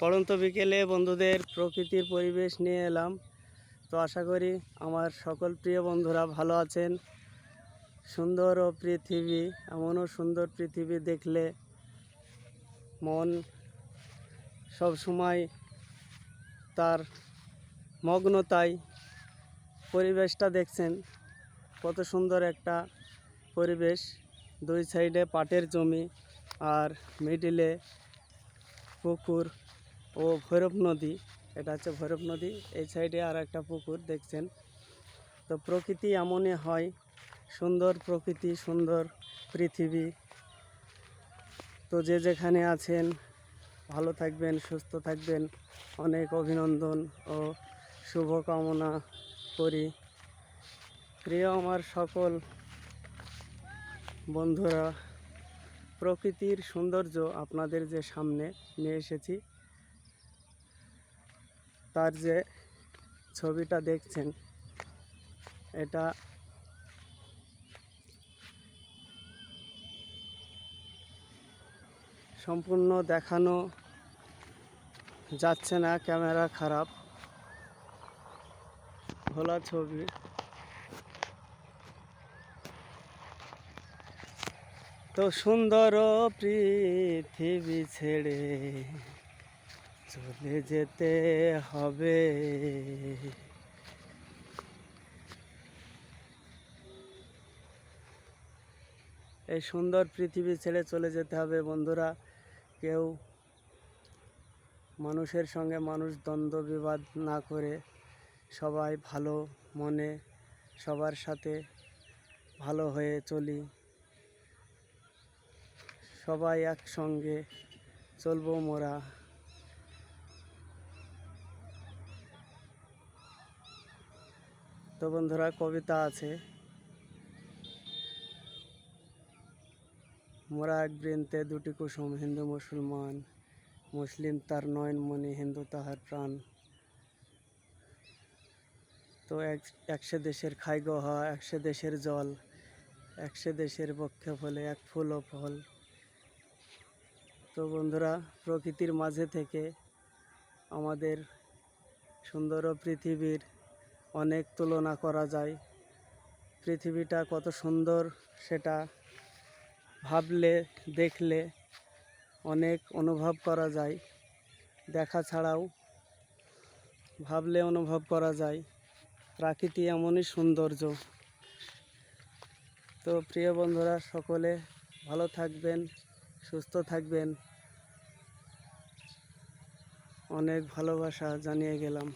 পড়ন্ত বিকেলে বন্ধুদের প্রকৃতির পরিবেশ নিয়ে এলাম। তো আশা করি আমার সকল প্রিয় বন্ধুরা ভালো আছেন। সুন্দর ও পৃথিবী, এমনও সুন্দর পৃথিবী দেখলে মন সব সময় তার মগ্নতায় পরিবেশটা দেখছেন। কত সুন্দর একটা পরিবেশ, দুই সাইডে পাটের জমি আর মিডিলে পুকুর। ও ভৈরব নদী, এটা হচ্ছে ভৈরব নদী, এই সাইডে আর একটা পুকুর, দেখছেন? তো প্রকৃতি এমনই হয়, সুন্দর প্রকৃতি, সুন্দর পৃথিবী। তো যে যেখানে আছেন, ভালো থাকবেন, সুস্থ থাকবেন। অনেক অভিনন্দন ও শুভকামনা করি। প্রিয় আমার সকল বন্ধুরা, প্রকৃতির সৌন্দর্য আপনাদের যে সামনে নিয়ে এসেছি তার যে ছবিটা দেখছেন, এটা সম্পূর্ণ দেখানো যাচ্ছে না, ক্যামেরা খারাপ। ভোলা ছবি। তো সুন্দর পৃথিবী ছেড়ে চলে যেতে হবে। এই সুন্দর পৃথিবী ছেড়ে চলে যেতে হবে বন্ধুরা। কেউ মানুষের সঙ্গে মানুষ দ্বন্দ্ব বিবাদ না করে সবাই ভালো মনে, সবার সাথে ভালো হয়ে চলি। সবাই একসঙ্গে চলবো মোরা। তো বন্ধুরা, কবিতা আছে। মোরা এক বৃন্তে দুটি কুসুম, হিন্দু মুসলমান, মুসলিম তার নয়ন নয়নমণি হিন্দু তাহার প্রাণ। তো এক, একশো দেশের খাইগ হওয়া একশো দেশের জল, একশো দেশের পক্ষে ফলে, এক ফুল ও ফল। তো বন্ধুরা, প্রকৃতির মাঝে থেকে আমাদের সুন্দর পৃথিবীর অনেক তুলনা করা যায়। পৃথিবীটা কত সুন্দর সেটা ভাবলে, দেখলে অনেক অনুভব করা যায়। দেখা ছাড়াও ভাবলে অনুভব করা যায়, প্রাকৃতি এমনই সৌন্দর্য। তো প্রিয় বন্ধুরা, সকলে ভালো থাকবেন, সুস্থ থাকবেন। অনেক ভালোবাসা জানিয়ে গেলাম।